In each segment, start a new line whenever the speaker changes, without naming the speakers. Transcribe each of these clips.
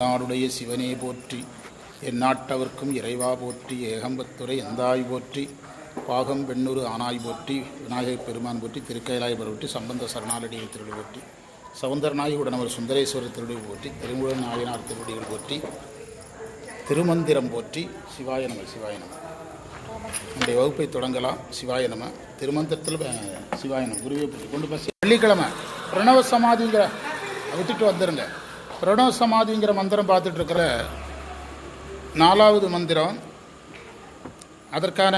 நாடுடைய சிவனே போற்றி என் நாட்டவர்க்கும் இறைவா போற்றி ஏகம்பத்துறை எந்தாய் போற்றி பாகம் பெண்ணூறு ஆனாய் போற்றி விநாயகப் பெருமான் போற்றி திருக்கைலாய் போற்றி சம்பந்த சரணாலடியை திருடி போற்றி சவுந்தரநாய் உடனவர் சுந்தரேஸ்வரர் திருடி போற்றி திருமுருகன் நாயனார் திருவடிகள் போற்றி திருமந்திரம் போற்றி சிவாய நம சிவாய நம. நம்முடைய வகுப்பை தொடங்கலாம். சிவாய நம. திருமந்திரத்தில் சிவாய நம. குருவை பற்றி கொண்டு பசி வெள்ளிக்கிழமை பிரணவ சமாதிங்கிற விட்டுட்டு வந்துருங்க. பிரணவ சமாதிங்கிற மந்திரம் பார்த்துட்டு இருக்கிற நாலாவது மந்திரம் அதற்கான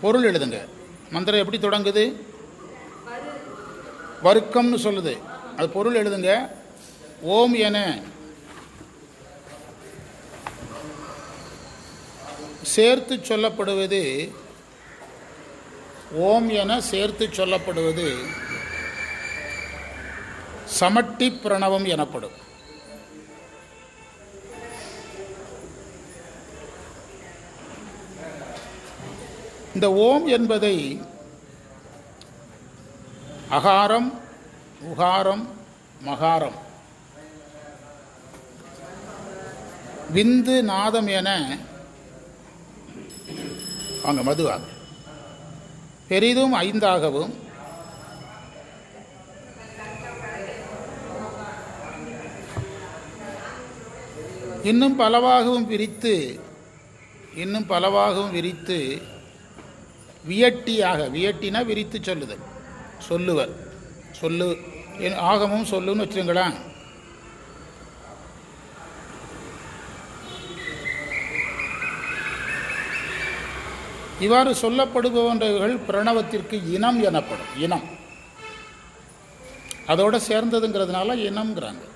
பொருள் எழுதுங்க. மந்திரம் எப்படி தொடங்குது? வர்க்கம்னு சொல்லுது. அது பொருள் எழுதுங்க. ஓம் என சேர்த்து சொல்லப்படுவது ஓம் என சேர்த்து சொல்லப்படுவது சமட்டி பிரணவம் எனப்படும். இந்த ஓம் என்பதை அகாரம் உகாரம் மகாரம். விந்து நாதம் என வாங்க மதுவாக பெரிதும் ஐந்தாகவும் இன்னும் பலவாகவும் பிரித்து இன்னும் பலவாகவும் விரித்து வியட்டியாக வியட்டினா விரித்து சொல்லுதல். சொல்லுவர். சொல்லு என் ஆகமும் சொல்லுன்னு வச்சுருங்களேன். இவ்வாறு சொல்லப்படுபவர்கள் பிரணவத்திற்கு இனம் எனப்படும். இனம். அதோட சேர்ந்ததுங்கிறதுனால இனம்ங்கிறாங்க.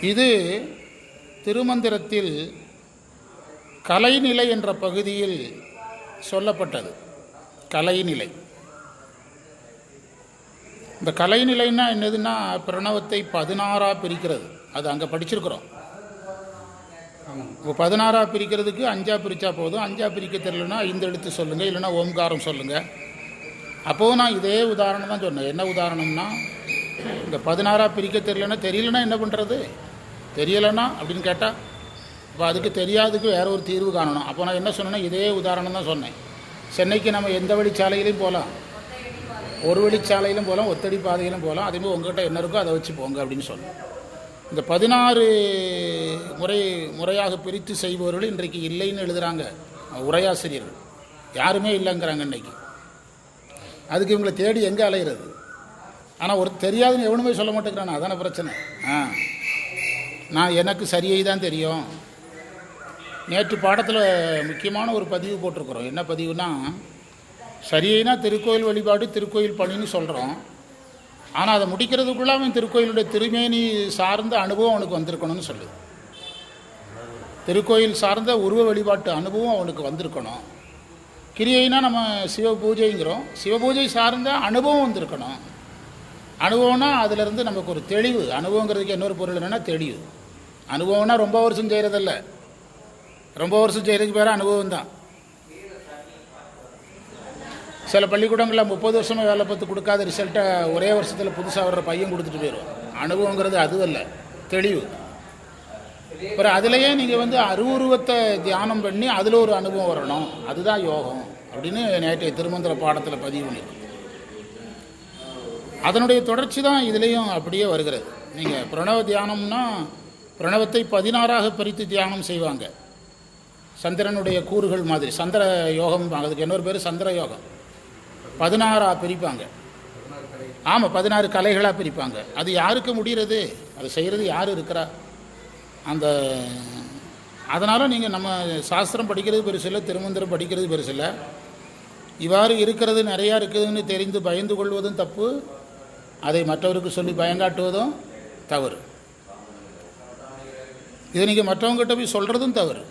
இது திருமந்திரத்தில் கலைநிலை என்ற பகுதியில் சொல்லப்பட்டது. கலைநிலை. இந்த கலைநிலைன்னா என்னதுன்னா பிரணவத்தை பதினாறாக பிரிக்கிறது. அது அங்கே படிச்சிருக்கிறோம். இப்போ பதினாறாக பிரிக்கிறதுக்கு அஞ்சா பிரித்தா போதும். அஞ்சா பிரிக்க தெரியலனா ஐந்து எழுத்து சொல்லுங்கள் இல்லைன்னா ஓம்காரம் சொல்லுங்கள் அப்போது நான் இதே உதாரணம் தான் சொன்னேன். என்ன உதாரணம்னா இந்த பதினாறாக பிரிக்க தெரியலன்னா தெரியலனா என்ன பண்ணுறது தெரியலன்னா அப்படின்னு கேட்டால் இப்போ அதுக்கு தெரியாததுக்கு வேற ஒரு தீர்வு காணணும். அப்போ நான் என்ன சொன்னேன்னா இதே உதாரணம் தான் சொன்னேன். சென்னைக்கு நம்ம எந்த வழிச்சாலையிலையும் போகலாம் ஒரு வழிச்சாலையிலும் போகலாம் ஒத்தடி பாதையிலும் போகலாம் அதேமாதிரி உங்ககிட்ட என்ன இருக்கோ அதை வச்சு போங்க அப்படின்னு சொன்னேன். இந்த பதினாறு முறை முறையாக பிரித்து செய்பவர்கள் இன்றைக்கு இல்லைன்னு எழுதுகிறாங்க உரையாசிரியர்கள். யாருமே இல்லைங்கிறாங்க இன்னைக்கு அதுக்கு இவங்களை தேடி எங்கே அலையிறது? ஆனால் ஒரு தெரியாதுன்னு எவனுமே சொல்ல மாட்டேங்கிறான். அதான பிரச்சனை? ஆ. நான் எனக்கு சரியை தான் தெரியும். நேற்று பாடத்தில் முக்கியமான ஒரு பதிவு போட்டிருக்கிறோம். என்ன பதிவுனா சரியினா திருக்கோயில் வழிபாடு திருக்கோயில் பணின்னு சொல்கிறோம் ஆனால் அதை முடிக்கிறதுக்குள்ளே அவன் திருக்கோயிலுடைய திருமேனி சார்ந்த அனுபவம் அவனுக்கு வந்திருக்கணும்னு சொல்லுது. திருக்கோயில் சார்ந்த உருவ வழிபாட்டு அனுபவம் அவனுக்கு வந்திருக்கணும். கிரியைனா நம்ம சிவ பூஜைங்கிறோம் சிவ பூஜை சார்ந்த அனுபவம் வந்திருக்கணும். அனுபவம்னா அதிலிருந்து நமக்கு ஒரு தெளிவு. அனுபவங்கிறதுக்கு இன்னொரு பொருள் என்னென்னா தெளிவு. அனுபவம்னா ரொம்ப வருஷம் செய்கிறதில்ல ரொம்ப வருஷம் ஜெயிலுக்கு பேர் அனுபவம் தான். சில பள்ளிக்கூடங்களில் முப்பது வருஷமாக வேலை பார்த்து கொடுக்காத ரிசல்ட்டை ஒரே வருஷத்தில் புதுசாக வர்ற பையன் கொடுத்துட்டு போயிடும் அனுபவங்கிறது அது அல்ல தெளிவு. அப்புறம் அதுலேயே நீங்கள் வந்து அருவுருவத்தை தியானம் பண்ணி அதில் ஒரு அனுபவம் வரணும். அதுதான் யோகம் அப்படின்னு நேற்றைய திருமந்திர பாடத்தில் பதிவு பண்ணி அதனுடைய தொடர்ச்சி தான் இதுலேயும் அப்படியே வருகிறது. நீங்கள் பிரணவ தியானம்னா பிரணவத்தை பதினாறாக பிரித்து தியானம் செய்வாங்க. சந்திரனுடைய கூறுகள் மாதிரி. சந்திர யோகம் அதுக்கு இன்னொரு பேர் சந்திர யோகம். பதினாறாக பிரிப்பாங்க. ஆமாம் பதினாறு கலைகளாக பிரிப்பாங்க. அது யாருக்கு முடிகிறது? அது செய்கிறது யார் இருக்கிறா? அந்த அதனால் நீங்கள் நம்ம சாஸ்திரம் படிக்கிறது பெருசில்லை திருமந்திரம் படிக்கிறது பெருசில்லை இவ்வாறு இருக்கிறது நிறையா இருக்குதுன்னு தெரிந்து பயந்து கொள்வதும் தப்பு. அதை மற்றவருக்கு சொல்லி பயங்காட்டுவதும் தவறு. இதை நீங்கள் மற்றவங்ககிட்ட போய் சொல்கிறதும் தவறு.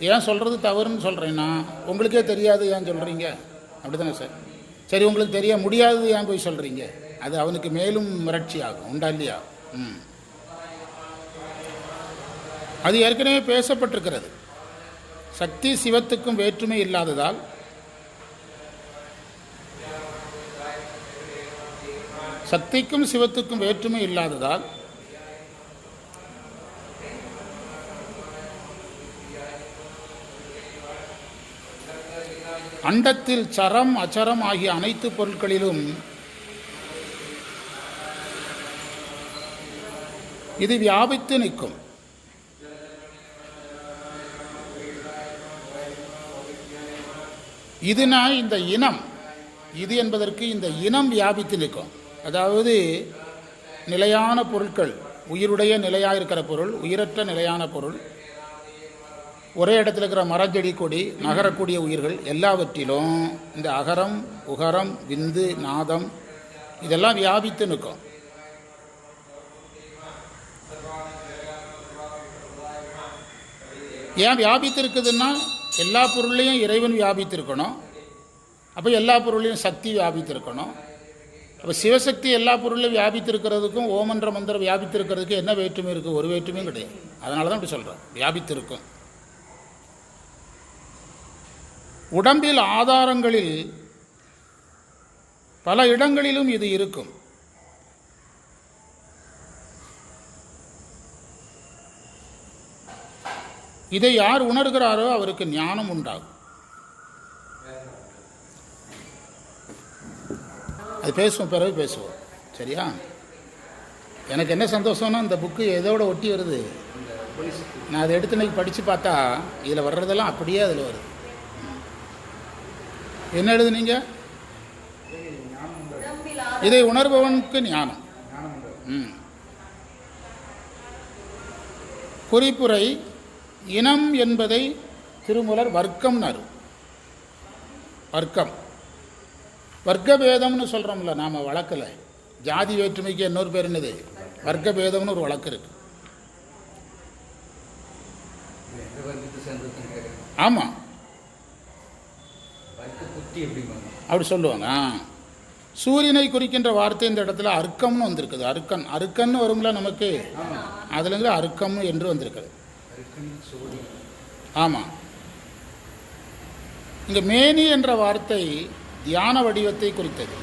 ஏன் சொல்கிறது தவறுன்னு சொல்கிறேன்னா உங்களுக்கே தெரியாது ஏன் சொல்கிறீங்க அப்படி தானே சார்? சரி உங்களுக்கு தெரிய முடியாதது ஏன் போய் சொல்கிறீங்க அது அவனுக்கு மேலும் மிரட்சி ஆகும் உண்டா இல்லையா? ம். அது ஏற்கனவே பேசப்பட்டிருக்கிறது. சக்தி சிவத்துக்கும் வேற்றுமை இல்லாததால் சக்திக்கும் சிவத்துக்கும் வேற்றுமை இல்லாததால் அண்டத்தில் சரம் அச்சரம் ஆகிய அனைத்து பொருட்களிலும் இது வியாபித்து நிற்கும். இதுனா இந்த இனம். இது என்பதற்கு இந்த இனம் வியாபித்து நிற்கும். அதாவது நிலையான பொருட்கள் உயிருடைய நிலையாக இருக்கிற பொருள் உயிரற்ற நிலையான பொருள் ஒரே இடத்துல இருக்கிற மரஞ்செடி கொடி நகரக்கூடிய உயிர்கள் எல்லாவற்றிலும் இந்த அகரம் உகரம் விந்து நாதம் இதெல்லாம் வியாபித்து நிற்கும். ஏன் வியாபித்து இருக்குதுன்னா எல்லா பொருள்லையும் இறைவன் வியாபித்து இருக்கணும் அப்போ எல்லா பொருளையும் சக்தி வியாபித்து இருக்கணும் அப்போ சிவசக்தி எல்லா பொருளையும் வியாபித்து இருக்கிறதுக்கும் ஓமன்ற மந்திரம் வியாபித்திருக்கிறதுக்கும் என்ன வேற்றுமை இருக்குது ஒரு வேற்றுமையும் கிடையாது. அதனால தான் இப்படி சொல்கிறேன் வியாபித்து இருக்கும் உடம்பில் ஆதாரங்களில் பல இடங்களிலும் இது இருக்கும். இதை யார் உணர்கிறாரோ அவருக்கு ஞானம் உண்டாகும். அது பேசுவோம் பிறகு பேசுவோம். சரியா? எனக்கு என்ன சந்தோஷம்னா இந்த புக்கு எதோட ஒட்டி வருது? நான் அதை எடுத்து இன்னைக்கு படித்து பார்த்தா இதில் வர்றதெல்லாம் அப்படியே அதில் வருது. என்ன எழுதுனீங்க? இதை உணர்பவனுக்கு ஞானம். ம். குறிப்புரை இனம் என்பதை திருமூலர் வர்க்கம்னாரு வர்க்கம். வர்க்க பேதம்னு சொல்கிறோம்ல நாம் வழக்கில். ஜாதி வேற்றுமைக்கு இன்னொரு பேர் என்னது? வர்க்க பேதம்னு ஒரு வழக்கு இருக்கு. ஆமாம் அப்படி சொல்லுவாங்க சூரியனை குறிக்கின்ற வார்த்தை இந்த இடத்துல அர்க்கம்னு வந்திருக்குது. அருக்கன் அருக்கன்னு வரும்ல நமக்கு? அதுலேருந்து அருக்கம்னு என்று வந்திருக்குது. ஆமாம் இங்கே மேனி என்ற வார்த்தை தியான வடிவத்தை குறித்தது.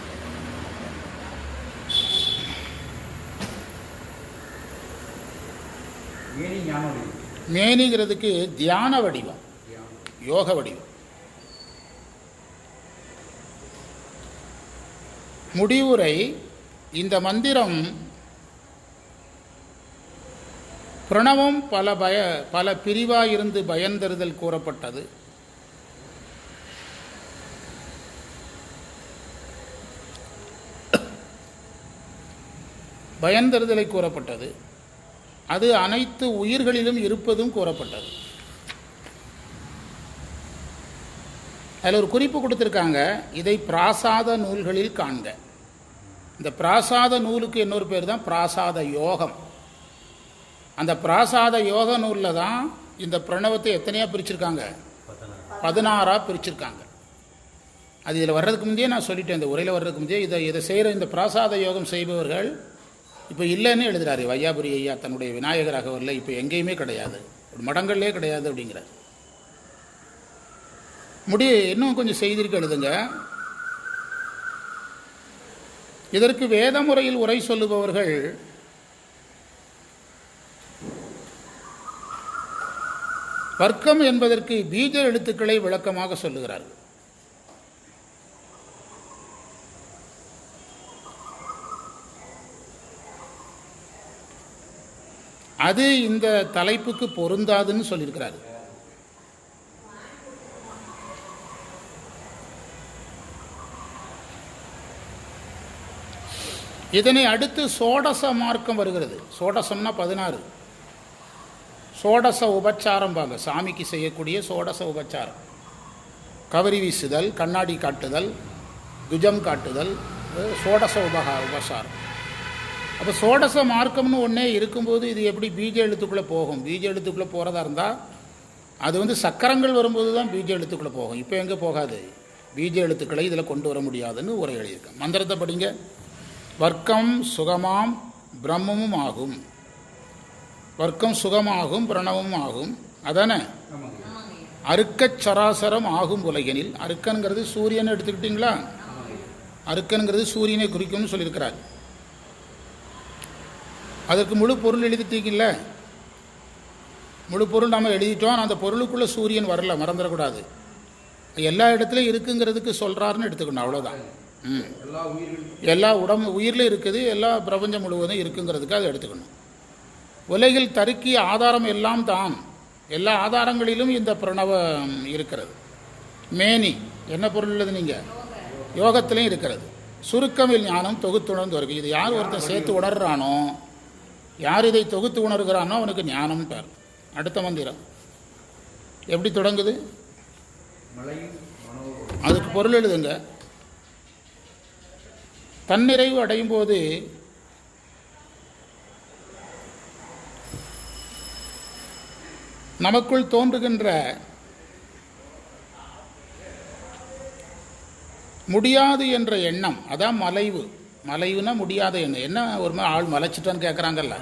மேனிங்கிறதுக்கு தியான வடிவம். யோக வடிவம். முடிவுரை இந்த மந்திரம் பிரணவம் பல பய பல பிரிவாக இருந்து பயந்தறுதல் கூறப்பட்டது. பயந்தறுதலை கூறப்பட்டது. அது அனைத்து உயிர்களிலும் இருப்பதும் கூறப்பட்டது. அதில் ஒரு குறிப்பு கொடுத்துருக்காங்க இதை பிராசாத நூல்களில் காண்க. இந்த பிராசாத நூலுக்கு இன்னொரு பேர் தான் பிராசாத யோகம். அந்த பிராசாத யோக நூலில் தான் இந்த பிரணவத்தை எத்தனையாக பிரிச்சிருக்காங்க? பதினாறாக பிரிச்சிருக்காங்க. அது இதில் வர்றதுக்கு முந்தையே நான் சொல்லிட்டேன் இந்த உரையில் வர்றதுக்கு முந்தையே இதை இதை செய்கிற இந்த பிராசாத யோகம் செய்பவர்கள் இப்போ இல்லைன்னு எழுதுறாரு வையாபுரி ஐயா தன்னுடைய விநாயகராக வரல இப்போ எங்கேயுமே கிடையாது. மடங்கள்லே கிடையாது அப்படிங்கிறார். முடி இன்னும் கொஞ்சம் செய்திருக்கு எழுதுங்க. இதற்கு வேத முறையில் உரை சொல்லுபவர்கள் வர்க்கம் என்பதற்கு பீஜ எழுத்துக்களை விளக்கமாக சொல்லுகிறார்கள். அது இந்த தலைப்புக்கு பொருந்தாதுன்னு சொல்லியிருக்கிறார்கள். இதனை அடுத்து சோடச மார்க்கம் வருகிறது. சோடசம்னா பதினாறு. சோடச உபச்சாரம் பாங்க சாமிக்கு செய்யக்கூடிய சோடச உபச்சாரம். கவரி வீசுதல் கண்ணாடி காட்டுதல் துஜம் காட்டுதல் சோடச உபகா உபசாரம். அப்போ சோடச மார்க்கம்னு ஒன்றே இருக்கும்போது இது எப்படி பீஜ எழுத்துக்குள்ளே போகும்? பீஜ எழுத்துக்குள்ளே போகிறதா இருந்தால் அது வந்து சக்கரங்கள் வரும்போது தான் பீஜ எழுத்துக்குள்ளே போகும். இப்போ எங்கே போகாது? பீஜ எழுத்துக்களை இதில் கொண்டு வர முடியாதுன்னு உரை எழுதியிருக்கேன் மந்திரத்தை படிங்க. வர்க்கம் சுகமாம் பிரம்மமும் ஆகும் வர்க்கம் சுகமாகும் பிரணவமும் ஆகும் அதானே அருக்கச் சராசரம் ஆகும் உலகெனில் அருக்கன்கிறது சூரியனை எடுத்துக்கிட்டிங்களா? அருக்கன்கிறது சூரியனை குறிக்கும்னு சொல்லியிருக்கிறார். அதற்கு முழு பொருள் எழுதிட்டீங்கல்ல? முழு பொருள் நம்ம எழுதிட்டோம் அந்த பொருளுக்குள்ளே சூரியன் வரல மறந்துடக்கூடாது. எல்லா இடத்துலையும் இருக்குங்கிறதுக்கு சொல்கிறாருன்னு எடுத்துக்கணும் அவ்வளோதான்
எல்லா
உடம்பு உயிரில் இருக்குது எல்லா பிரபஞ்சம் முழுவதும் இருக்குங்கிறதுக்கு அதை எடுத்துக்கணும். உலகில் தருக்கிய ஆதாரம் எல்லாம் தான். எல்லா ஆதாரங்களிலும் இந்த பிரணவம் இருக்கிறது. மேனி என்ன பொருள் உள்ளது நீங்கள் யோகத்திலையும் இருக்கிறது. சுருக்கமில் ஞானம் தொகுத்துணர்ந்து வருது இது யார் ஒருத்தன் சேர்த்து உணர்றானோ யார் இதை தொகுத்து உணர்கிறானோ அவனுக்கு ஞானம் பேர். அடுத்த மந்திரம். எப்படி தொடங்குது? அதுக்கு பொருள் எழுதுங்க. தன்னிறைவு அடையும் போது நமக்குள் தோன்றுகின்ற முடியாது என்ற எண்ணம் அதான் மலைவு. மலைவுனா முடியாத எண்ணம். என்ன ஒரு மாதிரி ஆள் மலைச்சிட்டான்னு கேட்குறாங்கல்ல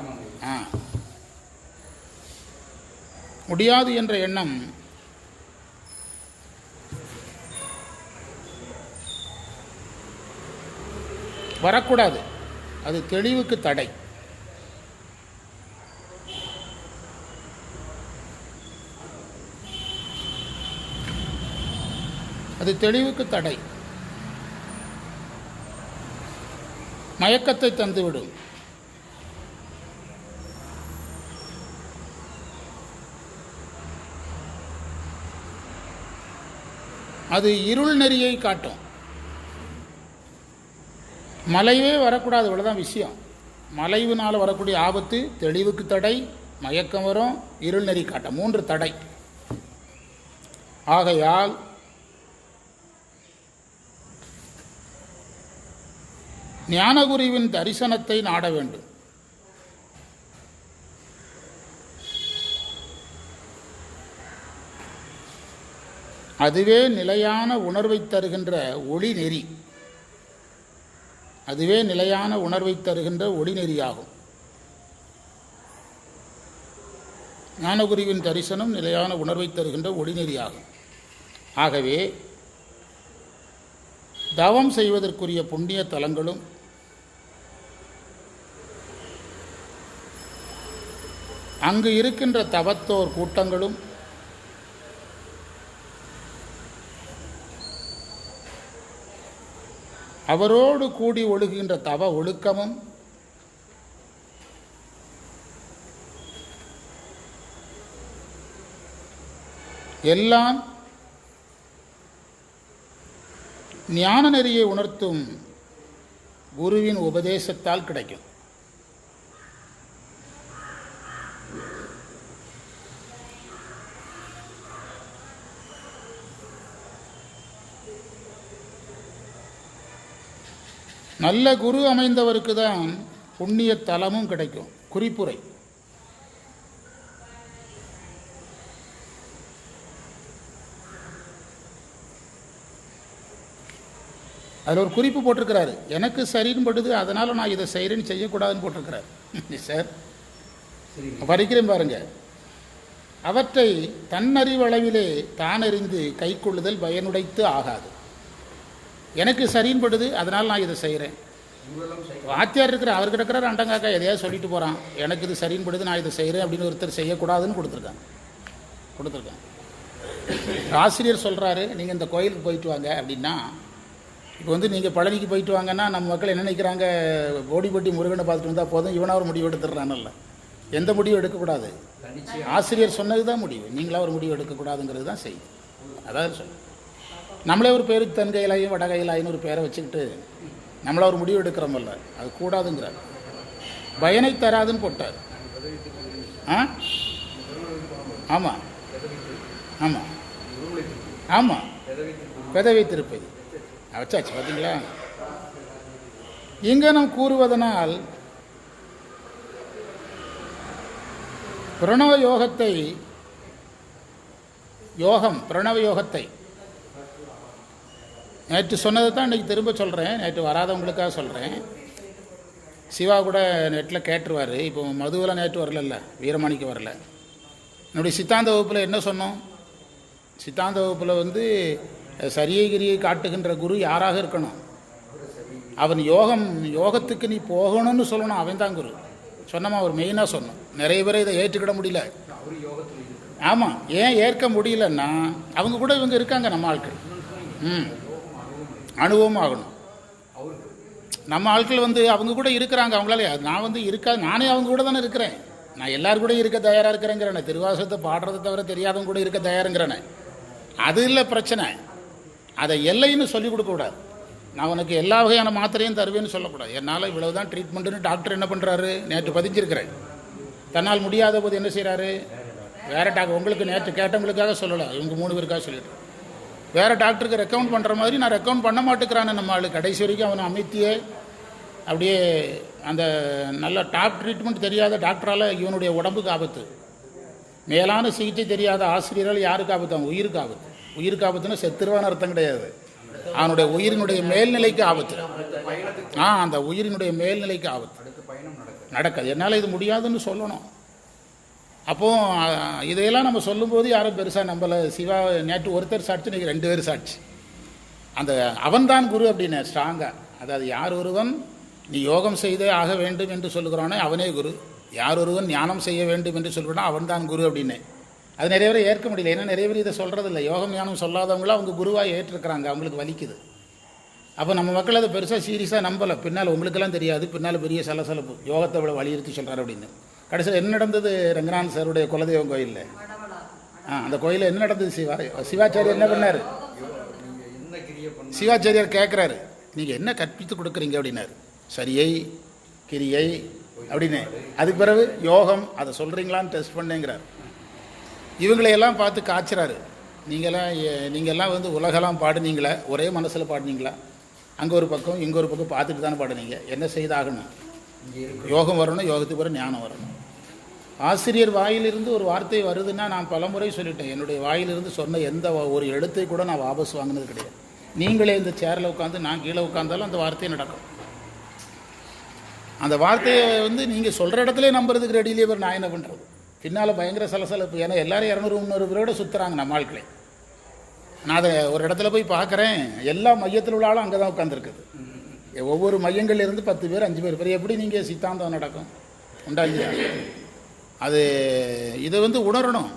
ஆ. முடியாது என்ற எண்ணம் வரக்கூடாது. அது தெளிவுக்கு தடை. அது தெளிவுக்கு தடை. மயக்கத்தை தந்துவிடும். அது இருள் நெறியை காட்டும். மலைவே வரக்கூடாது இவ்வளோதான் விஷயம். மலைவினால் வரக்கூடிய ஆபத்து தெளிவுக்கு தடை மயக்கம் வரும் இருள் நெறி காட்டும் மூன்று தடை. ஆகையால் ஞானகுருவின் தரிசனத்தை நாட வேண்டும். அதுவே நிலையான உணர்வை தருகின்ற ஒளி நெறி. அதுவே நிலையான உணர்வை தருகின்ற ஒளிநெறியாகும். ஞானகுருவின் தரிசனம் நிலையான உணர்வை தருகின்ற ஒளிநெறியாகும். ஆகவே தவம் செய்வதற்குரிய புண்ணிய தலங்களும் அங்கு இருக்கின்ற தவத்தோர் கூட்டங்களும் அவரோடு கூடி ஒழுகுகின்ற தவ ஒழுக்கமும் எல்லாம் ஞான நெறியை உணர்த்தும் குருவின் உபதேசத்தால் கிடைக்கும். நல்ல குரு அமைந்தவருக்கு தான் புண்ணிய தலமும் கிடைக்கும். குறிப்புரை. அதில் ஒரு குறிப்பு போட்டிருக்கிறாரு. எனக்கு சரின்னு படுது அதனால் நான் இதை செய்கிறேன்னு செய்யக்கூடாதுன்னு போட்டிருக்கிறாரு. சார்.
சரி
படிக்கிறேன் பாருங்க. அவற்றை தன்னறிவளவிலே தானறிந்து கைக்கொள்ளுதல் பயனுடைத்து ஆகாது. எனக்கு சரின்னு படுது அதனால் நான் இதை செய்கிறேன். வாத்தியார் இருக்கிற அவர் கிடக்கிறார் அண்டங்காக்கா எதையாவது சொல்லிட்டு போகிறான் எனக்கு இது சரின்னு படுது நான் இதை செய்கிறேன் அப்படின்னு ஒருத்தர் செய்யக்கூடாதுன்னு கொடுத்துருக்காங்க. கொடுத்துருக்காங்க. ஆசிரியர் சொல்கிறாரு நீங்கள் இந்த கோயிலுக்கு போயிட்டு வாங்க அப்படின்னா இப்போ வந்து நீங்கள் பழனிக்கு போயிட்டு வாங்கன்னா நம்ம மக்கள் என்ன நினைக்கிறாங்க போடிப்பட்டி முருகனை பார்த்துட்டு வந்தால் போதும் இவனா ஒரு முடிவு எடுத்துடுறானல்ல. எந்த முடிவும் எடுக்கக்கூடாது. ஆசிரியர் சொன்னது தான் முடிவு. நீங்களா ஒரு முடிவு எடுக்கக்கூடாதுங்கிறது தான் செய்தி. அதாவது சொல்ல நம்மளே ஒரு பேருக்கு தென்கையிலாயும் வடகையிலாயின்னு ஒரு பேரை வச்சுக்கிட்டு நம்மளை ஒரு முடிவு எடுக்கிறோமல்ல. அது கூடாதுங்கிறார். பயனை தராதுன்னு போட்டார். ஆ? ஆமாம் ஆமாம் ஆமாம் பெதவை திருப்பதி வச்சாச்சு பார்த்தீங்களா? இங்கனம் கூறுவதனால் பிரணவ யோகத்தை யோகம் பிரணவ யோகத்தை நேற்று சொன்னதை தான் இன்றைக்கி திரும்ப சொல்கிறேன் நேற்று வராதவங்களுக்காக சொல்கிறேன் சிவா கூட நெட்டில் கேட்டுருவார். இப்போ மதுவெல்லாம் நேற்று வரலல்ல. வீரமணிக்கு வரல. என்னுடைய சித்தாந்த வகுப்பில் என்ன சொன்னோம்? சித்தாந்த வகுப்பில் வந்து சரியை கிரியை காட்டுகின்ற குரு யாராக இருக்கணும்? அவன் யோகம் யோகத்துக்கு நீ போகணும்னு சொல்லணும். அவன் தான் குரு. சொன்னமா அவர் மெயினாக சொன்னோம். நிறைய பேரை இதை ஏற்றுக்கிட முடியல. ஆமாம் ஏன் ஏற்க முடியலன்னா அவங்க கூட இவங்க இருக்காங்க நம்ம ஆட்கள். ம். அனுபவம் ஆகணும் நம்ம ஆட்கள் வந்து அவங்க கூட இருக்கிறாங்க அவங்களால. நான் வந்து இருக்கா நானே அவங்க கூட தானே இருக்கிறேன். நான் எல்லாரும் கூட இருக்க தயாராக இருக்கிறேங்கிறேனே. திருவாசகத்தை பாடுறதை தவிர தெரியாதவங்க கூட இருக்க தயாருங்கிறேனே. அது இல்லை பிரச்சனை. அதை எல்லைன்னு சொல்லிக் கொடுக்கக்கூடாது நான் உனக்கு எல்லா வகையான மாத்திரையும் தருவேன்னு சொல்லக்கூடாது. என்னால் இவ்வளவு தான் ட்ரீட்மெண்ட்டுன்னு டாக்டர் என்ன பண்ணுறாரு நேற்று பதிஞ்சிருக்கிறேன். தன்னால் முடியாத போது என்ன செய்கிறாரு வேற டாக்டர் உங்களுக்கு நேற்று கேட்டவங்களுக்காக சொல்லலை. இவங்க மூணு பேருக்காக சொல்லிட்டு வேறு டாக்டருக்கு ரெக்கமெண்ட் பண்ணுற மாதிரி நான் ரெக்கமெண்ட் பண்ண மாட்டேங்கிறானே நம்ம ஆள். கடைசி வரைக்கும் அவனை அமைத்தியே. அப்படியே அந்த நல்ல டாப் ட்ரீட்மெண்ட் தெரியாத டாக்டரால் இவனுடைய உடம்புக்கு ஆபத்து. மேலான சிகிச்சை தெரியாத ஆசிரியரால் யாருக்கு ஆபத்து? அவன் உயிருக்கு ஆபத்து. உயிருக்கு ஆபத்துன்னா செத்துருவான்னு அர்த்தம் கிடையாது. அவனுடைய உயிரினுடைய மேல்நிலைக்கு ஆபத்து. ஆ அந்த உயிரினுடைய மேல்நிலைக்கு ஆபத்து.
நடக்காது.
என்னால் இது முடியாதுன்னு சொல்லணும். அப்போ இதையெல்லாம் நம்ம சொல்லும்போது யாரும் பெருசாக நம்மளை சிவா நேற்று ஒருத்தர் சாட்சி இன்னைக்கு ரெண்டு பேர் சாட்சி. அந்த அவன்தான் குரு அப்படின்னு ஸ்ட்ராங்காக அதாவது யார் ஒருவன் நீ யோகம் செய்தே ஆக வேண்டும் என்று சொல்லுகிறானே அவனே குரு. யார் ஒருவன் ஞானம் செய்ய வேண்டும் என்று சொல்கிறானோ அவன்தான் குரு அப்படின்னு. அது நிறைய பேர் ஏற்க முடியல. ஏன்னா நிறைய பேர் இதை சொல்கிறதில்ல யோகம் ஞானம் சொல்லாதவங்களும் அவங்க குருவாக ஏற்றிருக்கிறாங்க. அவங்களுக்கு வலிக்குது. அப்போ நம்ம மக்கள் அதை பெருசாக சீரியஸாக நம்பலை. பின்னால் உங்களுக்கெல்லாம் தெரியாது. பின்னால் பெரிய சலசலப்பு. யோகத்தை இவ்வளோ வலியுறுத்தி சொல்கிறார் அப்படின்னு. கடைசியில் என்ன நடந்தது ரங்கநாதன் சாருடைய குலதெய்வம் கோயிலில்? ஆ அந்த கோயிலில் என்ன நடந்தது சிவா சிவாச்சாரியர் என்ன பண்ணார்? சிவாச்சாரியார் கேட்குறாரு நீங்கள் என்ன கற்பித்து கொடுக்குறீங்க? அப்படின்னாரு. சரியை கிரியை அப்படின்னு. அதுக்கு பிறகு யோகம் அதை சொல்கிறீங்களான்னு டெஸ்ட் பண்ணேங்கிறார். இவங்களையெல்லாம் பார்த்து காய்ச்சுறாரு. நீங்களாம் நீங்கெல்லாம் வந்து உலகெல்லாம் பாடுனீங்களா ஒரே மனசில் பாடுனீங்களா? அங்கே ஒரு பக்கம் இங்கே ஒரு பக்கம் பார்த்துட்டு தானே பாடுனீங்க? என்ன செய்தாகணும்? யோகம் வரணும் யோகத்துக்கு பிறகு ஞானம் வரணும். ஆசிரியர் வாயிலிருந்து ஒரு வார்த்தை வருதுன்னா நான் பலமுறை சொல்லிட்டேன். என்னுடைய வாயிலிருந்து சொன்ன எந்த ஒரு எழுத்தை கூட நான் வாபஸ் வாங்கினது கிடையாது. நீங்களே இந்த சேரில் உட்காந்து நான் கீழே உட்காந்தாலும் அந்த வார்த்தை நடக்கும். அந்த வார்த்தையை வந்து நீங்கள் சொல்கிற இடத்துல நம்புறதுக்கு ரெடியிலே பேர் நான் என்ன பண்ணுறது பின்னால் பயங்கர சலசலப்பு. ஏன்னா எல்லாரும் இரநூறு முந்நூறு பேரோட சுற்றுறாங்க நம்ம ஆட்களே. நான் அதை ஒரு இடத்துல போய் பார்க்குறேன். எல்லா மையத்தில் உள்ள ஆளும் அங்கே தான் உட்காந்துருக்குது ஒவ்வொரு மையங்கள்லேருந்து பத்து பேர் அஞ்சு பேர். பேர் எப்படி நீங்கள் சித்தாந்தம் நடக்கும்? உண்டா இல்லையா? அது இதை வந்து உணரணும்.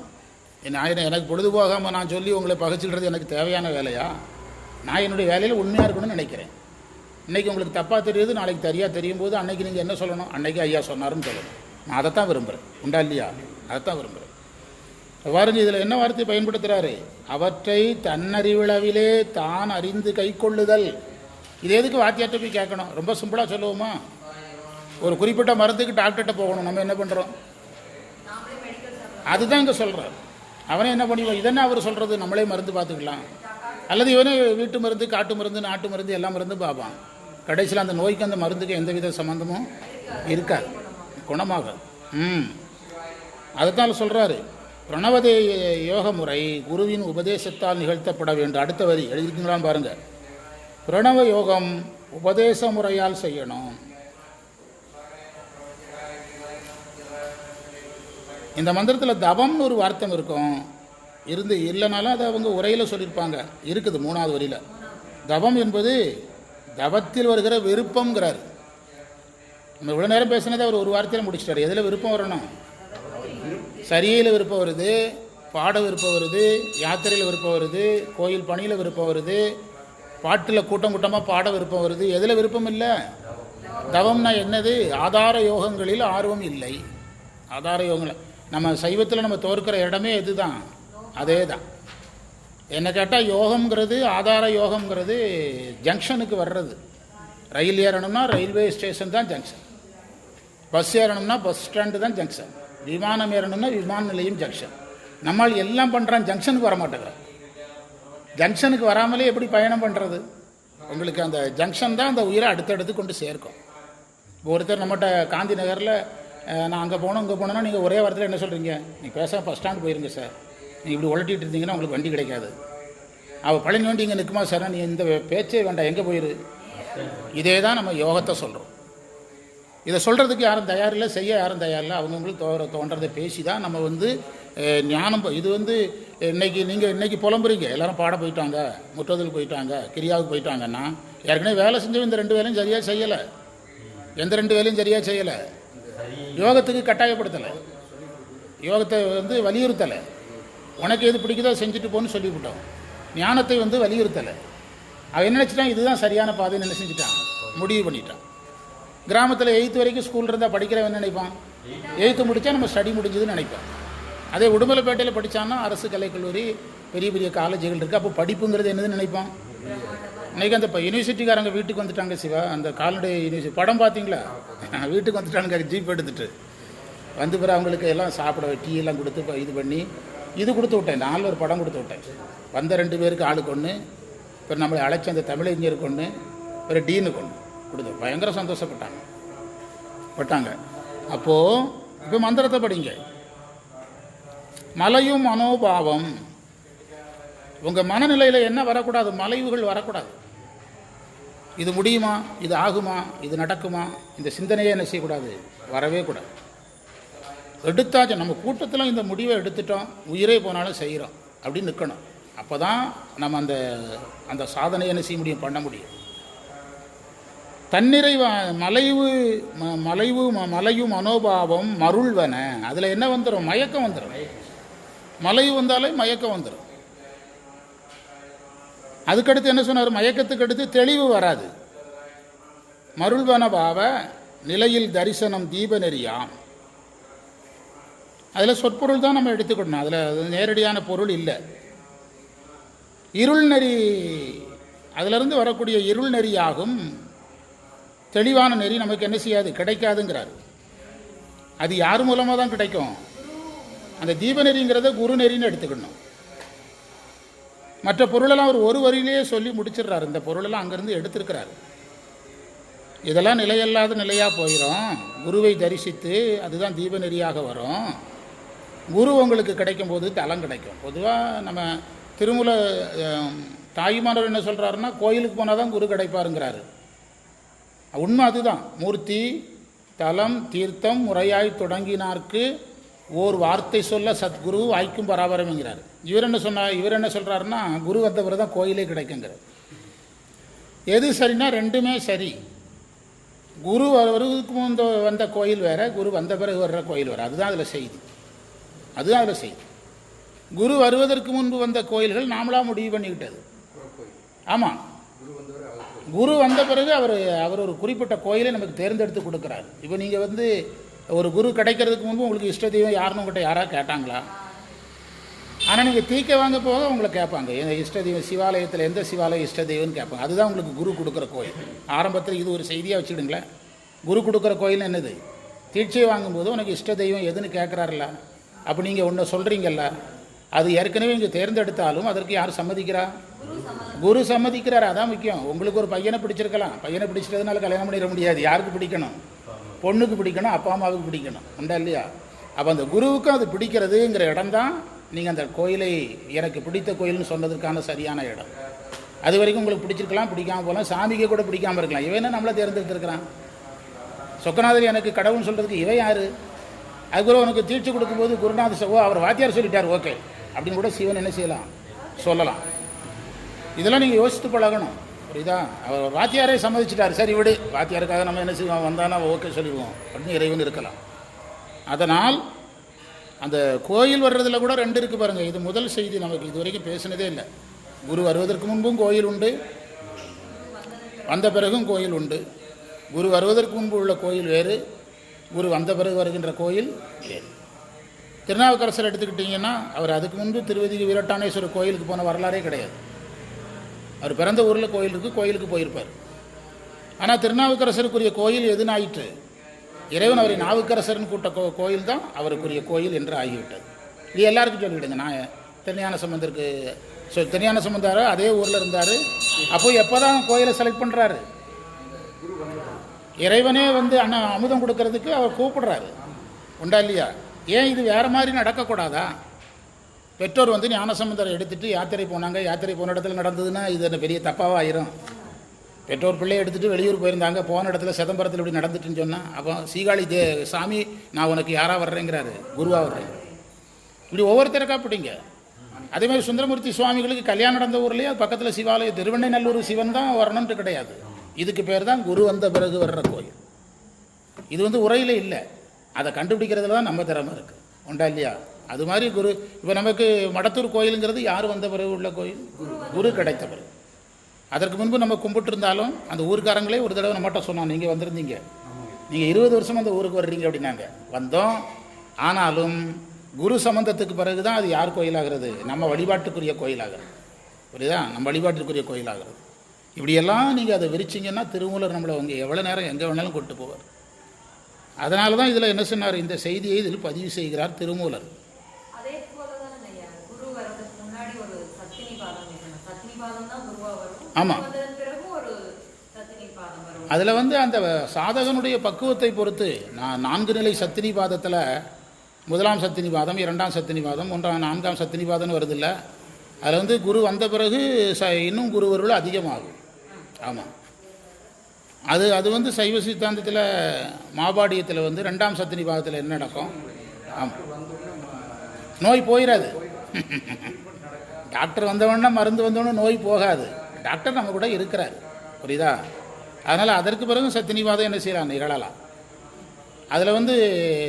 நான் எனக்கு பொழுதுபோகாமல் நான் சொல்லி உங்களை பகச்சிடுறது எனக்கு தேவையான வேலையா? நான் என்னுடைய வேலையில் உண்மையாக இருக்கணும்னு நினைக்கிறேன். இன்றைக்கி உங்களுக்கு தப்பாக தெரியுது நாளைக்கு தெரியா தெரியும் போது அன்னைக்கு நீங்கள் என்ன சொல்லணும்? அன்னைக்கு ஐயா சொன்னாருன்னு சொல்லணும். நான் அதைத்தான் விரும்புகிறேன் உண்டா இல்லையா? அதைத்தான் விரும்புகிறேன் பாருங்க இதில் என்ன வார்த்தை பயன்படுத்துகிறாரு அவற்றை தன்னறிவிளவிலே தான் அறிந்து கைக்கொள்ளுதல் இது எதுக்கு வாத்தியார்கிட்ட போய் கேட்கணும்? ரொம்ப சிம்பிளாக சொல்லுவோமா? ஒரு குறிப்பிட்ட மருந்துக்கு டாக்டர்கிட்ட போகணும். நம்ம என்ன பண்ணுறோம் அதுதான் இங்கே சொல்கிறார் அவனே என்ன பண்ணிடுவான்? இதென்ன அவர் சொல்கிறது நம்மளே மருந்து பார்த்துக்கலாம். அல்லது இவனே வீட்டு மருந்து காட்டு மருந்து நாட்டு மருந்து எல்லா மருந்தும் பார்ப்பான். கடைசியில் அந்த நோய்க்கு அந்த மருந்துக்கு எந்தவித சம்மந்தமும் இருக்காது. குணமாக ம். அதுதான் சொல்கிறாரு பிரணவதே யோக முறை குருவின் உபதேசத்தால் நிகழ்த்தப்பட வேண்டும். அடுத்த வரி. எழுதிருக்கீங்களான்னு பாருங்கள் பிரணவ யோகம் உபதேச முறையால் செய்யணும். இந்த மந்திரத்தில் தவம்னு ஒரு வார்த்தை இருக்கும். இருந்து இல்லைனாலும் அதை அவங்க உரையில் சொல்லியிருப்பாங்க. இருக்குது மூணாவது வரியில். தவம் என்பது தவத்தில் வருகிற விருப்பங்கிறார் நம்ம இவ்வளோ நேரம் பேசினதை அவர் ஒரு வார்த்தையில் முடிச்சிட்டார். எதில் விருப்பம் வரணும்? சரியில் விருப்பம் வருது பாட விருப்பம் வருது யாத்திரையில் விருப்பம் வருது கோயில் பணியில் விருப்பம் வருது பாட்டில் கூட்டம் கூட்டமாக பாட விருப்பம் வருது. எதில் விருப்பம் இல்லை? தவம்னா என்னது? ஆதார யோகங்களில் ஆர்வம் இல்லை. ஆதார யோகங்கள் நம்ம சைவத்தில் நம்ம தோற்கிற இடமே இதுதான். அதே தான் என்ன கேட்டால் யோகங்கிறது ஆதார யோகங்கிறது ஜங்ஷனுக்கு வர்றது. ரயில் ஏறணும்னா ரயில்வே ஸ்டேஷன் தான் ஜங்ஷன். பஸ் ஏறணும்னா பஸ் ஸ்டாண்டு தான் ஜங்ஷன். விமானம் ஏறணும்னா விமான நிலையம் ஜங்ஷன். நம்மால் எல்லாம் பண்ணுறான் ஜங்ஷனுக்கு வர மாட்டேங்கிறான் ஜங்ஷனுக்கு வராமலே எப்படி பயணம் பண்ணுறது உங்களுக்கு அந்த ஜங்ஷன் தான் அந்த உயிரை அடுத்தடுத்து கொண்டு சேர்க்கும். இப்போ ஒருத்தர் நம்மகிட்ட காந்தி நகரில் நான் அங்கே போகணும் இங்கே போனோன்னா நீங்கள் ஒரே வாரத்தில் என்ன சொல்கிறீங்க நீ பேசாமல் ஃபஸ்ட் ஸ்டாண்ட் போயிருங்க சார் நீ இப்படி உழட்டிட்டு இருந்தீங்கன்னா உங்களுக்கு வண்டி கிடைக்காது. அவள் பழனி வண்டி இங்கே நிற்குமா சார் நீ இந்த பேச்சே வேண்டாம். எங்கே போயிரு? இதே தான் நம்ம யோகத்தை சொல்கிறோம் இதை சொல்கிறதுக்கு யாரும் தயாரில்லை செய்ய யாரும் தயாரில்லை அவங்கவுங்களுக்கு தோ தோன்றதை பேசி தான் நம்ம வந்து ஞானம் இது வந்து இன்னைக்கு நீங்கள் இன்றைக்கி புலம்புறீங்க. எல்லாரும் பாட போயிட்டாங்க. முற்றதுக்கு போயிட்டாங்க. கிரியாவுக்கு போயிட்டாங்கன்னா ஏற்கனவே வேலை செஞ்சவங்க இந்த ரெண்டு வேலையும் சரியாக செய்யலை. எந்த ரெண்டு வேலையும் சரியாக செய்யலை. யோகத்துக்கு கட்டாயப்படுத்தலை. யோகத்தை வந்து வலியுறுத்தலை. உனக்கு எது பிடிக்குதோ செஞ்சுட்டு போன்னு சொல்லிவிட்டோம். ஞானத்தை வந்து வலியுறுத்தலை. அவன் என்ன நினச்சிட்டான்? இதுதான் சரியான பாதைன்னு என்ன செஞ்சுட்டான் முடிவு பண்ணிட்டான். கிராமத்தில் எயித்து வரைக்கும் ஸ்கூல் இருந்தால் படிக்கிறவன் நினைப்பான்? எயித்து முடித்தா நம்ம ஸ்டடி முடிஞ்சதுன்னு நினைப்பான் அதே உடுமலைப்பேட்டையில் படித்தான்னா அரசு கலைக்கல்லூரி பெரிய பெரிய காலேஜுகள் இருக்குது அப்போ படிப்புங்கிறது என்னதுன்னு நினைப்பான் இன்னைக்கு அந்த இப்போ யூனிவர்சிட்டிக்காரங்க வீட்டுக்கு வந்துட்டாங்க சிவா. அந்த கால்நடை யூனிவர்சிட்டி படம் பார்த்தீங்களா? வீட்டுக்கு வந்துட்டானுங்க ஜீப் எடுத்துட்டு. வந்து பிற அவங்களுக்கு எல்லாம் சாப்பிட டீ எல்லாம் கொடுத்து இப்போ இது பண்ணி இது கொடுத்து விட்டேன். நாலு ஒரு படம் கொடுத்து விட்டேன். வந்த ரெண்டு பேருக்கு ஆளுக்கு ஒன்று இப்போ நம்மளை அழைச்ச அந்த தமிழறிஞருக்கு ஒன்று ஒரு டீனுக்கு ஒன்று கொடுத்து பயங்கர சந்தோஷப்பட்டாங்க. பட்டாங்க. அப்போது இப்போ மந்திரத்தை படிங்க. மலையும் மனோபாவம். உங்கள் மனநிலையில் என்ன வரக்கூடாது? மலைவுகள் வரக்கூடாது. இது முடியுமா? இது ஆகுமா? இது நடக்குமா? இந்த சிந்தனையே என்ன செய்யக்கூடாது? வரவே கூடாது. எடுத்தாச்சு நம்ம கூட்டத்தில் இந்த முடிவை எடுத்துட்டோம் உயிரே போனாலும் செய்கிறோம் அப்படின்னு நிற்கணும் அப்போ தான் நம்ம அந்த அந்த சாதனையை என்ன செய்ய முடியும்? பண்ண முடியும். தன்னிறை மலைவு ம- மலைவு ம- மனோபாவம் மருள்வன. அதில் என்ன வந்துடும் மயக்கம் வந்துடும் மலை வந்தாலே மயக்கம் வந்துடும் அதுக்கடுத்து என்ன சொன்னார்? மயக்கத்துக்கு அடுத்து தெளிவு வராது. மருள்வன பாவ நிலையில் தரிசனம் தீப நெறியாம் அதில் சொற்பொருள் தான் நம்ம எடுத்துக்கணும். அதில் நேரடியான பொருள் இல்லை. இருள் நெறி அதிலிருந்து வரக்கூடிய இருள் நெறியாகும். தெளிவான நெறி நமக்கு என்ன செய்யாது? கிடைக்காதுங்கிறார். அது யார் மூலமாக தான் கிடைக்கும்? அந்த தீபநெறிங்கிறத குருநெறின்னு குரு நெறின்னு எடுத்துக்கணும். மற்ற பொருளெல்லாம் அவர் ஒரு வரியிலேயே சொல்லி முடிச்சிடுறாரு. இந்த பொருளெல்லாம் அங்கேருந்து எடுத்திருக்கிறாரு. இதெல்லாம் நிலையல்லாத நிலையாக போயிடும் குருவை தரிசித்து அதுதான் தீபநெறியாக வரும். குரு உங்களுக்கு கிடைக்கும் போது தலம் கிடைக்கும். பொதுவாக நம்ம திருமூல தாயுமானவர் என்ன சொல்கிறாருன்னா கோயிலுக்கு போனால் தான் குரு கிடைப்பாருங்கிறாரு. உண்மை அதுதான். மூர்த்தி தலம் தீர்த்தம் முறையாய் தொடங்கினார்க்கு ஓர் வார்த்தை சொல்ல சத்குரு வாய்க்கும் பராபரம்ங்கிறார் இவர் என்ன சொன்னார் இவர் என்ன சொல்கிறாருன்னா குரு வந்த பிறகு தான் கோயிலே கிடைக்குங்கிறார். எது சரின்னா ரெண்டுமே சரி. குரு வருவதுக்கு முந்த வந்த கோயில் வேற குரு வந்த பிறகு வர்ற கோயில் வேறு. அதுதான் அதில் செய்தி. அதுதான் அதில் செய்தி. குரு வருவதற்கு முன்பு வந்த கோயில்கள் நாமளாக முடிவு பண்ணிக்கிட்டது. ஆமாம்
குரு
குரு வந்த பிறகு அவர் அவர் ஒரு குறிப்பிட்ட கோயிலை நமக்கு தேர்ந்தெடுத்து கொடுக்குறாரு. இப்போ நீங்கள் வந்து ஒரு குரு கிடைக்கிறதுக்கு முன்பு உங்களுக்கு இஷ்ட தெய்வம் யாருன்னு உங்கள்கிட்ட யாராக கேட்டாங்களா? ஆனால் நீங்கள் தீக்க வாங்க போக உங்களை கேட்பாங்க. எந்த இஷ்ட தெய்வம் சிவாலயத்தில் எந்த சிவாலயம் இஷ்ட தெய்வம்னு கேட்பாங்க. அதுதான் உங்களுக்கு குரு கொடுக்குற கோயில். ஆரம்பத்தில் இது ஒரு செய்தியாக வச்சுடுங்களேன் குரு கொடுக்குற கோயில் என்னது? தீட்சை வாங்கும்போது உனக்கு இஷ்ட தெய்வம் எதுன்னு கேட்குறாருல்ல? அப்போ நீங்கள் ஒன்று சொல்கிறீங்கல்ல அது ஏற்கனவே இங்கே தேர்ந்தெடுத்தாலும் அதற்கு யார் சம்மதிக்கிறா? குரு சம்மதிக்கிறார். அதான் முக்கியம். உங்களுக்கு ஒரு பையனை பிடிச்சிருக்கலாம். பையனை பிடிச்சிட்டதுனால கல்யாணம் பண்ணிட முடியாது. யாருக்கு பிடிக்கணும்? பொண்ணுக்கு பிடிக்கணும் அப்பா அம்மாவுக்கு பிடிக்கணும். உண்டா இல்லையா? அப்போ அந்த குருவுக்கும் அது பிடிக்கிறதுங்கிற இடம் தான் நீங்கள் அந்த கோயிலை எனக்கு பிடித்த கோயில்னு சொன்னதுக்கான சரியான இடம். அது வரைக்கும் உங்களுக்கு பிடிச்சிருக்கலாம் பிடிக்காமல் போகலாம். சாமிக்கு கூட பிடிக்காம இருக்கலாம். இவன் என்ன நம்மளை தேர்ந்தெடுத்திருக்கிறான் சொக்கநாதர் எனக்கு கடவுள்னு சொல்கிறதுக்கு இவன் யார்? அதுக்குள்ள உனக்கு தீட்சி கொடுக்கும்போது குருநாத சகோ அவர் வாத்தியார் சொல்லிட்டார் ஓகே. அப்படின்னு கூட சிவன் என்ன செய்யலாம்? சொல்லலாம். இதெல்லாம் நீங்கள் யோசித்து பழகணும். இதான் அவர் வாத்தியாரே சம்மதிச்சிட்டார். சரி விடு. வாத்தியாருக்காக நம்ம என்ன செய்வோம்? வந்தானா ஓகே சொல்லிடுவோம். அப்படின்னு இறைவன் இருக்கலாம். அதனால் அந்த கோயில் வர்றதில் கூட ரெண்டு இருக்குது பாருங்கள் இது முதல் செய்தி நமக்கு இது வரைக்கும் பேசினதே இல்லை. குரு வருவதற்கு முன்பும் கோயில் உண்டு. வந்த பிறகும் கோயில் உண்டு. குரு வருவதற்கு முன்பு உள்ள கோயில் வேறு. குரு வந்த பிறகு வருகின்ற கோயில் வேறு. திருநாவுக்கரசர் எடுத்துக்கிட்டிங்கன்னா அவர் அதுக்கு முன்பு திருவதி வீரட்டானேஸ்வரர் கோயிலுக்கு போன வரலாறே கிடையாது. அவர் பிறந்த ஊரில் கோயில் இருக்குது கோயிலுக்கு போயிருப்பார். ஆனால் திருநாவுக்கரசருக்குரிய கோயில் எதுன்னு ஆயிற்று இறைவன் அவரை நாவுக்கரசர்னு கூட்ட கோ கோயில் தான் அவருக்குரிய கோயில் என்று ஆகிவிட்டது. இது எல்லாருக்கும் சொல்லிவிடுங்க. நான் திருஞான சம்பந்தருக்கு ஸோ திருஞான சம்பந்தாரோ? அதே ஊரில் இருந்தார். அப்போ எப்போ தான் கோயிலை செலக்ட் பண்ணுறாரு இறைவனே வந்து அண்ணா அமுதம் கொடுக்கறதுக்கு அவர் கூப்பிடுறாரு. உண்டா இல்லையா? ஏன் இது வேறு மாதிரி நடக்கக்கூடாதா? பெற்றோர் வந்து ஞானசம்பந்தரை எடுத்துட்டு யாத்திரை போனாங்க. யாத்திரை போன இடத்துல நடந்ததுன்னா இது என்ன பெரிய தப்பாக ஆயிரும் பெற்றோர் பிள்ளையை எடுத்துட்டு வெளியூர் போயிருந்தாங்க. போன இடத்துல சிதம்பரத்தில் இப்படி நடந்துட்டுன்னு சொன்னால் அப்போ சீகாழி தே சாமி நான் உனக்கு யாராக வர்றேங்கிறாரு. குருவாக வர்றேன். இப்படி ஒவ்வொருத்தருக்கா பிடிங்க அதே மாதிரி சுந்தரமூர்த்தி சுவாமிகளுக்கு கல்யாணம் நடந்த ஊர்லேயே அது பக்கத்தில் சிவாலயம் திருவண்ணைநல்லூர் சிவன் தான் வரணுன்ட்டு கிடையாது. இதுக்கு பேர் தான் குரு வந்த பிறகு வர்ற கோயில். இது வந்து உரையில் இல்லை. அதை கண்டுபிடிக்கிறதுல தான் நம்ம திறமை இருக்குது உண்டா இல்லையா? அது மாதிரி குரு இப்போ நமக்கு மடத்தூர் கோயிலுங்கிறது யார் வந்த பிறகு உள்ள கோயில்? குரு கிடைத்த பிறகு. அதற்கு முன்பு நம்ம கும்பிட்டுருந்தாலும் அந்த ஊருக்காரங்களே ஒரு தடவை நம்மகிட்ட சொன்னோம் நீங்கள் வந்திருந்தீங்க. நீங்கள் இருபது வருஷம் அந்த ஊருக்கு வர்றீங்க அப்படின்னாங்க. வந்தோம். ஆனாலும் குரு சம்பந்தத்துக்கு பிறகு தான் அது யார் கோயிலாகிறது? நம்ம வழிபாட்டுக்குரிய கோயிலாகிறது. புரியுதா? நம்ம வழிபாட்டுக்குரிய கோயிலாகிறது. இப்படியெல்லாம் நீங்கள் அதை விரிச்சிங்கன்னா திருமூலர் நம்மளை அவங்க எவ்வளோ நேரம் எங்கே வேணாலும் கொண்டு போவார். அதனால தான் இதில் என்ன சொன்னார்? இந்த செய்தியை இதில் பதிவு செய்கிறார் திருமூலர்
அதே போலதான் ஐயா குரு வர்றதுக்கு முன்னாடி ஒரு சத்தினி பாதம் இருக்கணும் சத்தினி பாதம் தான் குருவா வரும்
ஆமா.
குரு வந்ததன் பிறகு ஒரு சத்தினி பாதம் வரும்.
அதில் வந்து அந்த சாதகனுடைய பக்குவத்தை பொறுத்து நான் நான்கு நிலை சத்தினி பாதத்தில் முதலாம் சத்தினி பாதம் இரண்டாம் சத்தினி பாதம் மூன்றாம் நான்காம் சத்தினி பாதம்னு வருதில்ல. அதில் வந்து குரு வந்த பிறகு ச இன்னும் குருவருள் அதிகமாகும். ஆமாம் அது அது வந்து சைவ சித்தாந்தத்தில் மாபாடியத்தில் வந்து ரெண்டாம் சத்தினி பாதத்தில் என்ன நடக்கும்? ஆமாம் நோய் போயிடாது டாக்டர் வந்தவொடனே மருந்து வந்தவொடனே நோய் போகாது. டாக்டர் நம்ம கூட இருக்கிறார். புரியுதா? அதனால் அதற்கு பிறகு சத்தினிவாதம் என்ன செய்யலாம்? நிகழலாம். அதில் வந்து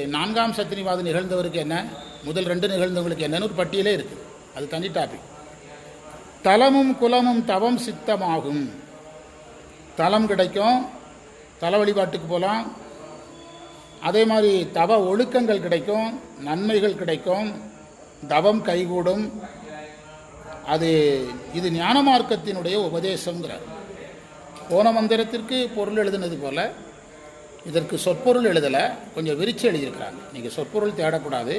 நான்காம் சத்தினிவாதம் நிகழ்ந்தவருக்கு என்ன? முதல் ரெண்டு நிகழ்ந்தவங்களுக்கு என்னன்னு ஒரு பட்டியலே இருக்குது அது தனி டாபிக் தலமும் குலமும் தவம் சித்தமாகும். தலம் கிடைக்கும். தல வழிபாட்டுக்கு போகலாம் அதே மாதிரி தவ ஒழுக்கங்கள் கிடைக்கும். நன்மைகள் கிடைக்கும். தவம் கைகூடும். அது இது ஞான மார்க்கத்தினுடைய உபதேசங்கிறார். போன மந்திரத்திற்கு பொருள் எழுதுனது போல் இதற்கு சொற்பொருள் எழுதலை கொஞ்சம் விரிச்சு எழுதியிருக்கிறாங்க. நீங்கள் சொற்பொருள் தேடக்கூடாது.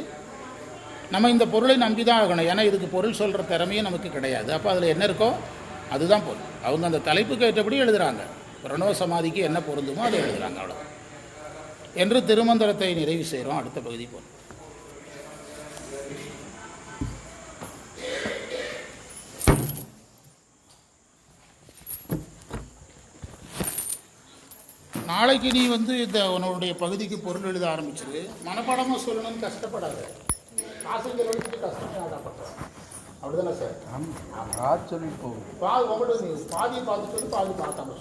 நம்ம இந்த பொருளை நம்பி தான் ஆகணும். ஏன்னா இதுக்கு பொருள் சொல்கிற திறமையும் நமக்கு கிடையாது. அப்போ அதில் என்ன இருக்கோ அதுதான் பொருள். அவங்க அந்த தலைப்புக்கு ஏற்றபடி எழுதுகிறாங்க பிரணவ சமாதிக்கு என்ன பொருந்துமோ அதை எழுதுகிறாங்க அவ்வளோ என்று திருமந்திரத்தை நிறைவு செய்கிறோம் அடுத்த பகுதி போல். நாளைக்கு நீ வந்து இந்த உன்னுடைய பகுதிக்கு பொருள் எழுத ஆரம்பிச்சிரு. மனப்பாடமாக சொல்லணும்னு கஷ்டப்படாத. காசுங்கிற அளவுக்கு கஷ்டப்படாத அப்படிதானே சார்?
ராஜ் சொல்லி போகும்.
பாதி உங்கள்கிட்ட பாதியை பார்த்து சொல்லி பாதி பார்த்தாம சொல்லு.